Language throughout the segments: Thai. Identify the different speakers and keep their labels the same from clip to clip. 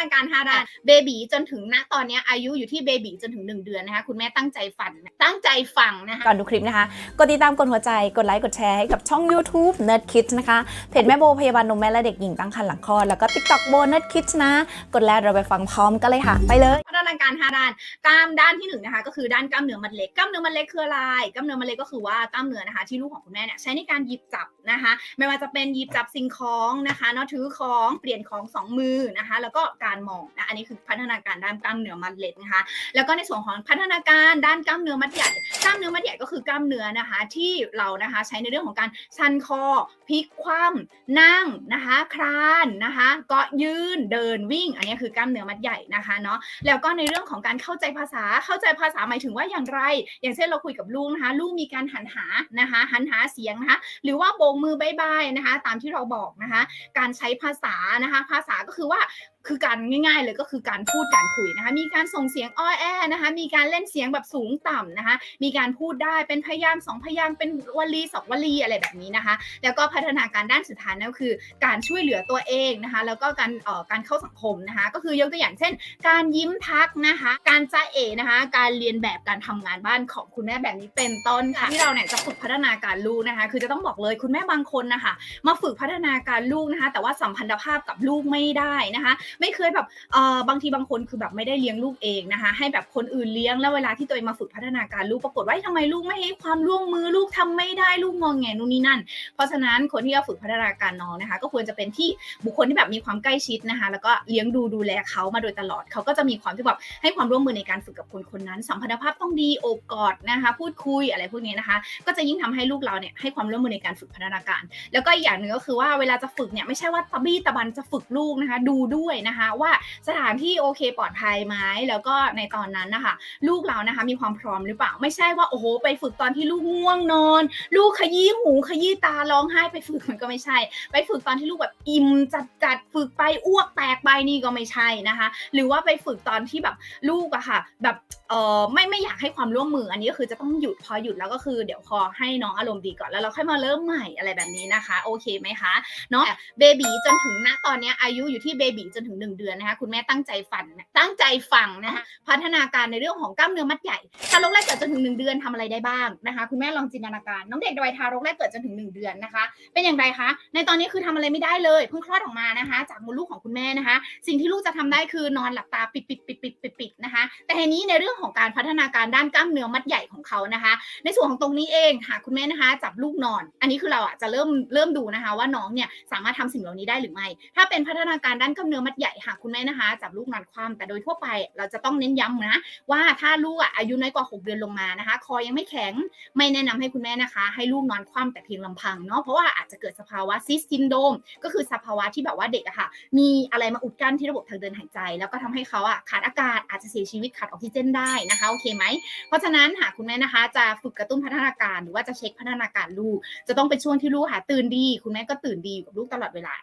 Speaker 1: นาการ5ด้านเบบีจนถึงณตอนเนี้ยอายุอยู่ที่เบบีจนถึง 1 เดือนนะคะ คุณแม่ตั้งใจฝันตั้งใจฟังนะคะ
Speaker 2: ก่อนดูคลิปนะคะ กดติดตามกดหัวใจกดไลค์กดแชร์ให้กับช่อง YouTube Nerd Kids นะคะเพจแม่โบพยาบาลนมแม่และเด็กหญิงตั้งครรภ์หลังคลอดแล้วก็ TikTok โบ Nerd Kids นะ กดแล้วเราไปฟังพร้อมกันเลยค่ะ ไปเลย
Speaker 1: พั ฒนาการ5ด้านกล้ามด้านที่1นนะคะก็คือด้านกล้ามเนื้อมัดเล็กกล้ามเนื้อมัดเล็กคืออะไรกล้ามเนื้อมัดเล็กก็คือว่ากล้ามเนื้อนะคะที่ลูกของคุณแม่เนี่ยใช้ในการหยิบจับนะคะ ไม่ว่าจะเป็นหยิบจับสิ่งของนะคะเนาะถือของเปลี่ยนของสองมือนะคะ แล้วก็การมองนะอันนี้คือพัฒนาการด้านกล้ามเนื้อมัดเล็กนะคะ แล้วก็ในส่วนของพัฒนาการด้านกล้ามเนื้อมัดใหญ่กล้ามเนื้อมัดใหญ่ก็คือกล้ามเนื้อนะคะที่เรานะคะใช้ในเรื่องของการชันคอพลิกคว่ำนั่งนะคะ คลานนะคะเกาะยืนเดินวิ่ง อันนี้คือกล้ามเนื้อมัดใหญ่นะคะเนาะแล้วก็ในเรื่องของการเข้าใจภาษา เข้าใจภาษาหมายถึงว่าอย่างไร อย่างเช่นเราคุยกับลูกนะคะ ลูกมีการหันหานะคะ หันหาเสียงนะคะ หรือว่าโบกมือบายบายนะคะ ตามที่เราบอกนะคะ การใช้ภาษานะคะ ภาษาก็คือว่า คือการง่าย ๆ เลยก็คือการพูดการคุยนะคะ มีการส่งเสียงอ้อแอนะคะ มีการเล่นเสียงแบบสูงต่ำนะคะ มีการพูดได้เป็นพยางสองพยางเป็นวลีสองวลีอะไรแบบนี้นะคะ แล้วก็พัฒนาการด้านสุดท้ายนั่นคือ การช่วยเหลือตัวเองนะคะ แล้วก็การเอ่อการเข้าสังคมนะคะ ก็คือยกตัวอย่างเช่น การยิ้มทักนะคะ การจ้าเอนะคะ การเรียนแบบการทำงานบ้านของคุณแม่แบบนี้เป็นต้นค่ะที่เราเนี่ยจะฝึกพัฒนาการลูกนะคะ คือจะต้องบอกเลยคุณแม่บางคนนะคะมาฝึกพัฒนาการลูกนะคะ แต่ว่าสัมพันธภาพกับลูกไม่ได้นะคะไม่เคยแบบเอ่อบางทีบางคนคือแบบไม่ได้เลี้ยงลูกเองนะคะ ให้แบบคนอื่นเลี้ยงแล้วเวลาที่ตัวเองมาฝึกพัฒนาการลูกปรากฏว่าทำไมลูกไม่ให้ความร่วมมือลูกทำไม่ได้ลูกงองแงนู่นนี่นั่น เพราะฉะนั้นคนที่จะฝึกพัฒนาการน้องนะคะ ก็ควรจะเป็นที่บุคคลที่แบบมีความใกล้ชิดนะคะ แล้วก็เลี้ยงดูดูแลเขามาโดยตลอดเขาก็จะมีความที่แบบให้ความร่วมมือในการฝึกกับคนคนนั้น สัมพันธภาพต้องดีโอบกอดนะคะ พูดคุยอะไรพวกนี้นะคะ ก็จะยิ่งทำให้ลูกเราเนี่ยให้ความร่วมมือในการฝึกพัฒนาการ แล้วก็อีกอย่างหนึ่งก็คือว่าเวลาจะฝึกเนี่ยไม่ใช่ว่าตะบี้ตะบันจะฝึกลูกนะคะ ดูด้วยนะคะ ว่าสถานที่โอเคปลอดภัยไหมแล้วก็ในตอนนั้นนะคะ ลูกเรานะคะมีความพร้อมหรือเปล่า ไม่ใช่ว่าโอ้โหไปฝึกตอนที่ลูกง่วงนอน ลูกขยี้หูขยี้ตาร้องไห้ไปฝึกมันก็ไม่ใช่ ไปฝึกตอนที่ลูกแบบอิ่มจัดจัดๆฝึกไปอ้วกแตกไปนี่ก็ไม่ใช่นะคะ หรือว่าไปฝึกตอนที่แบบลูกอะค่ะ แบบเออไม่ไม่อยากให้ความร่วมมืออันนี้ก็คือจะต้องหยุดพอหยุดแล้วก็คือเดี๋ยวพอให้น้องอารมณ์ดีก่อนแล้วเราค่อยมาเริ่มใหม่อะไรแบบนี้นะคะ โอเคไหมคะเนาะเบบีจนถึงณตอนเนี้ยอายุอยู่ที่เบบีจนถึง1เดือนนะคะคุณแม่ตั้งใจฝันตั้งใจฟังนะคะพัฒนาการในเรื่องของกล้ามเนื้อมัดใหญ่ทารกแรกเกิดจนถึง1เดือนทำอะไรได้บ้างนะคะ คุณแม่ลองจินตนาการน้องเด็กวัยทารกแรกเกิดจนถึง1เดือนนะคะ เป็นอย่างไรคะในตอนนี้คือทำอะไรไม่ได้เลยเพิ่งคลอดออกมานะคะ จากมดลูกของคุณแม่นะคะ สิ่งที่ลูกจะทำได้คือนอนหลับตาปิดปิดปิดปิดปิดปิดนะคะ แต่ทีนี้ในเรื่องของการพัฒนาการด้านกล้ามเนื้อมัดใหญ่ของเขานะคะ ในส่วนของตรงนี้เองหากคุณแม่นะคะ จับลูกนอน อันนี้คือเราอะจะเริ่มเริ่มดูนะคะ ว่าน้องเนี่ยสามารถทำสิ่งเหล่านี้ได้หรือไม่ ถ้าเป็นพัฒนาการด้านกล้ามเนื้อมัดใหญ่หากคุณแม่นะคะ จับลูกนอนคว่ำแต่โดยทั่วไปเราจะต้องเน้นย้ำนะว่าถ้าลูกอายุน้อยกว่า 6 เดือนลงมานะคะ คอยังไม่แข็งไม่แนะนำให้คุณแม่นะคะ ให้ลูกนอนคว่ำแต่เพียงลำพังเนาะเพราะว่าอาจจะเกิดสภาวะซิสซินโดมก็คือสภาวะที่แบบว่าเด็กอะค่ะ มีอะไรมาอุดกั้นที่ระบบทางเดินหายใจ แล้วก็ทำให้เขาอะขาดอากาศอาจจะเสียชีวิตขาดออกซิเจนได้นะคะโอเคไหมเพราะฉะนั้นหากคุณแม่นะคะ จะฝึกกระตุ้นพัฒนาการหรือว่าจะเช็คพัฒนาการลูก จะต้องเป็นช่วงที่ลูกหาตื่นดี คุณแม่ก็ตื่นดีกับลูกตลอดเวลา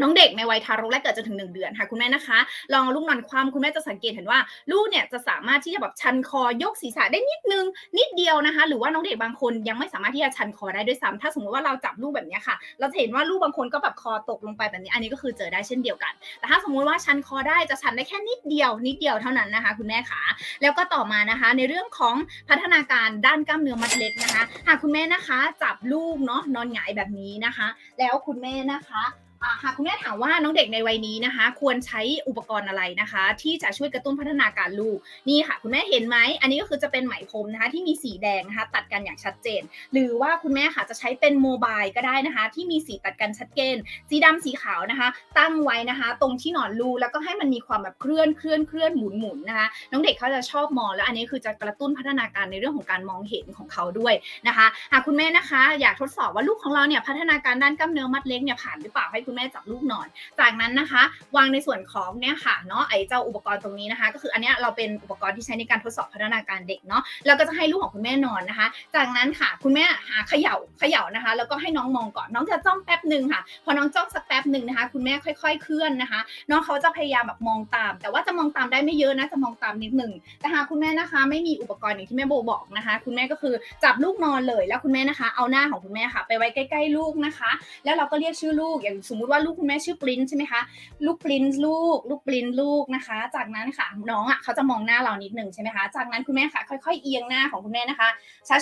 Speaker 1: น้องเด็กในวัยทารกแรกเกิดจนถึง 1 เดือนค่ะคุณแม่นะคะ ลองลูกนอนคว่ำคุณแม่จะสังเกตเห็นว่า ลูกเนี่ยจะสามารถที่จะแบบชันคอยกศีรษะได้นิดนึง นิดเดียวนะคะ หรือว่าน้องเด็กบางคนยังไม่สามารถที่จะชันคอได้ด้วยซ้ำถ้าสมมติว่าเราจับลูกแบบนี้ค่ะ เราจะเห็นว่าลูกบางคนก็แบบคอตกลงไปแบบนี้ อันนี้ก็คือเจอได้เช่นเดียวกัน แต่ถ้าสมมุติว่าชันคอได้จะชันได้แค่นิดเดียวนิดเดียวเท่านั้นนะคะ คุณแม่ขาแล้วก็ต่อมานะคะ ในเรื่องของพัฒนาการด้านกล้ามเนื้อมัดเล็กนะคะ หากคุณแม่นะคะจับลูกเนาะนอนหงายแบบนี้นะคะ แล้วคุณแม่นะคะ หากคุณแม่ถามว่าน้องเด็กในวัยนี้นะคะ ควรใช้อุปกรณ์อะไรนะคะ ที่จะช่วยกระตุ้นพัฒนาการลูกนี่ค่ะ คุณแม่เห็นไหมอันนี้ก็คือจะเป็นไหมพรมนะคะ ที่มีสีแดงนะคะ ตัดกันอย่างชัดเจน หรือว่าคุณแม่ค่ะจะใช้เป็นโมบายก็ได้นะคะ ที่มีสีตัดกันชัดเจนสีดำสีขาวนะคะ ตั้งไว้นะคะ ตรงที่หนอนลูกแล้วก็ให้มันมีความแบบเคลื่อนเคลื่อนเคลื่อนหมุนหมุนนะคะ น้องเด็กเขาจะชอบมองแล้วอันนี้คือจะกระตุ้นพัฒนาการในเรื่องของการมองเห็นของเขาด้วยนะคะหากคุณแม่นะคะ อยากทดสอบว่าลูกของเราเนี่ยพัฒนาการด้านกล้ามเนื้อมัดเล็กเนี่ยผ่านหรือเปล่าให้คุณแม่จับลูกนอน จากนั้นนะคะ วางในส่วนของเนี่ยค่ะเนาะไอ้เจ้าอุปกรณ์ตรงนี้นะคะ ก็คืออันเนี้ยเราเป็นอุปกรณ์ที่ใช้ในการทดสอบพัฒนาการเด็กเนาะแล้วก็จะให้ลูกของคุณแม่นอนนะคะ จากนั้นค่ะคุณแม่หาเขย่าเขย่านะคะ แล้วก็ให้น้องมองก่อนน้องจะจ้องแป๊บหนึ่งค่ะ พอน้องจ้องสักแป๊บหนึ่งนะคะ คุณแม่ค่อย ๆ เคลื่อนนะคะ น้องเขาจะพยายามแบบมองตาม แต่ว่าจะมองตามได้ไม่เยอะนะจะมองตามนิดหนึ่งแต่หากคุณแม่นะคะ ไม่มีอุปกรณ์อย่างที่แม่โบบอกนะคะ คุณแม่ก็คือจับลูกนอนเลยแล้วคุณแม่นะคะ เอาหน้าของคุณแม่ค่ะ ไปไว้ใกล้ ๆ ลูกนะคะ แล้วเราก็เรียกชื่อลูกอย่างสมมุติว่าลูกคุณแม่ชื่อปริ้นใช่ไหมคะ ลูกปริ้นลูก ลูกปริ้นลูกนะคะ จากนั้นค่ะน้องอะเขาจะมองหน้าเรานิดหนึ่งใช่ไหมคะ จากนั้นคุณแม่ค่ะค่อยๆเอียงหน้าของคุณแม่นะคะ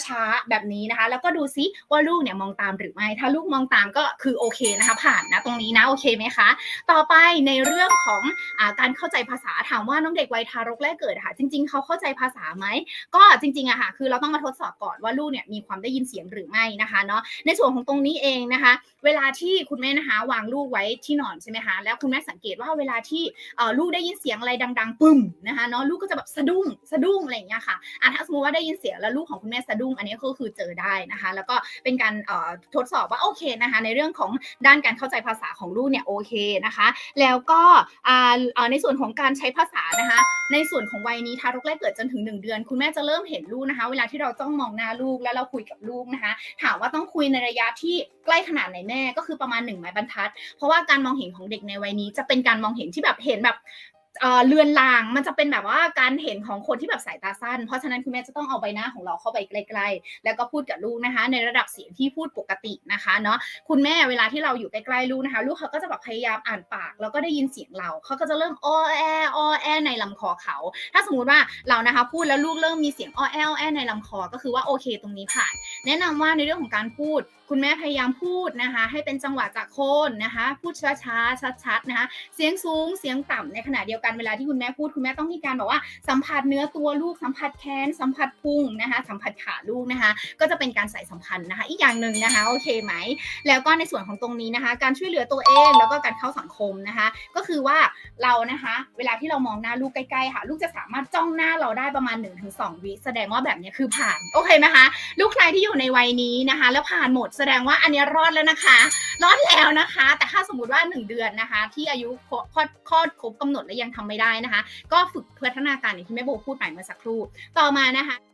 Speaker 1: ช้าๆแบบนี้นะคะ แล้วก็ดูซิว่าลูกเนี่ยมองตามหรือไม่ ถ้าลูกมองตามก็คือโอเคนะคะ ผ่านนะตรงนี้นะโอเคไหมคะ ต่อไปในเรื่องของอการเข้าใจภาษาถามว่าน้องเด็กวัยทารกแรกเกิดค่ะ จริง ๆเขาเข้าใจภาษาไหมก็จริงๆอะค่ะคือเราต้องมาทดสอบก่อนว่าลูกเนี่ยมีความได้ยินเสียงหรือไม่นะคะเนาะในส่วนของตรงนี้เองนะคะ เวลาที่คุณแม่นะคะวางลูกไว้ที่นอนใช่ไหมคะแล้วคุณแม่สังเกตว่าเวลาที่ลูกได้ยินเสียงอะไรดัง ๆ ปึ้มนะคะเนาะลูกก็จะแบบสะดุ้งสะดุ้งอะไรอย่างเงี้ยค่ะอะถ้าสมมติว่าได้ยินเสียงแล้วลูกของคุณแม่สะดุ้งอันนี้ก็คือเจอได้นะคะ แล้วก็เป็นการทดสอบว่าโอเคนะคะในเรื่องของด้านการเข้าใจภาษาของลูกเนี่ยโอเคนะคะ แล้วก็ในส่วนของการใช้ภาษานะคะ ในส่วนของวัยนี้ทารกแรกเกิดจนถึง 1 เดือน คุณแม่จะเริ่มเห็นลูกนะคะ เวลาที่เราจ้องมองหน้าลูกแล้วเราคุยกับลูกนะคะ ถามว่าต้องคุยในระยะที่ ใกล้ขนาดไหนแม่ก็คือประมาณหนึ่งไม้บรรทัด เพราะว่าการมองเห็นของเด็กในวัยนี้จะเป็นการมองเห็นที่แบบเห็นแบบ เอ่อเลือนลางมันจะเป็นแบบว่าการเห็นของคนที่แบบสายตาสั้น เพราะฉะนั้นคุณแม่จะต้องเอาใบหน้าของเราเข้าไปใกล้ๆ แล้วก็พูดกับลูกนะคะ ในระดับเสียงที่พูดปกตินะคะเนาะคุณแม่เวลาที่เราอยู่ใกล้ๆลูกนะคะ ลูกเขาก็จะแบบพยายามอ่านปาก แล้วก็ได้ยินเสียงเราเขาก็จะเริ่มอ้อแออ้อแอในลำคอเขา ถ้าสมมุติว่าเรานะคะ พูดแล้วลูกเริ่มมีเสียงอ้อแออ้อแอในลำคอก็คือว่าโอเคตรงนี้ผ่าน แนะนำว่าในเรื่องของการพูด คุณแม่พยายามพูดนะคะ ให้เป็นจังหวะจากโคนนะคะ พูดช้าๆชัดๆนะคะเสียงสูงเสียงต่ำในขณะเดียวกันเวลาที่คุณแม่พูดคุณแม่ต้องมีการบอกว่าสัมผัสเนื้อตัวลูกสัมผัสแขนสัมผัสพุงนะคะสัมผัสขาลูกนะคะ ก็จะเป็นการใส่สัมพันธ์นะคะ อีกอย่างหนึ่งนะคะโอเคไหม แล้วก็ในส่วนของตรงนี้นะคะ การช่วยเหลือตัวเองแล้วก็การเข้าสังคมนะคะ ก็คือว่าเรานะคะ เวลาที่เรามองหน้าลูกใกล้ๆค่ะ ลูกจะสามารถจ้องหน้าเราได้ประมาณ 1-2 วิแสดงว่าแบบนี้คือผ่านโอเคไหมคะลูกใครที่อยู่ในวัยนี้นะคะ แล้วผ่านหมดแสดงว่าอันนี้รอดแล้วนะคะรอดแล้วนะคะ แต่ถ้าสมมติว่า 1 เดือนนะคะ ที่อายุคลอดคลอดคลอดครบกำหนดแล้วยังทำไม่ได้นะคะ ก็ฝึกพัฒนาการอย่างที่แม่โบพูดไปเมื่อสักครู่ต่อมานะคะ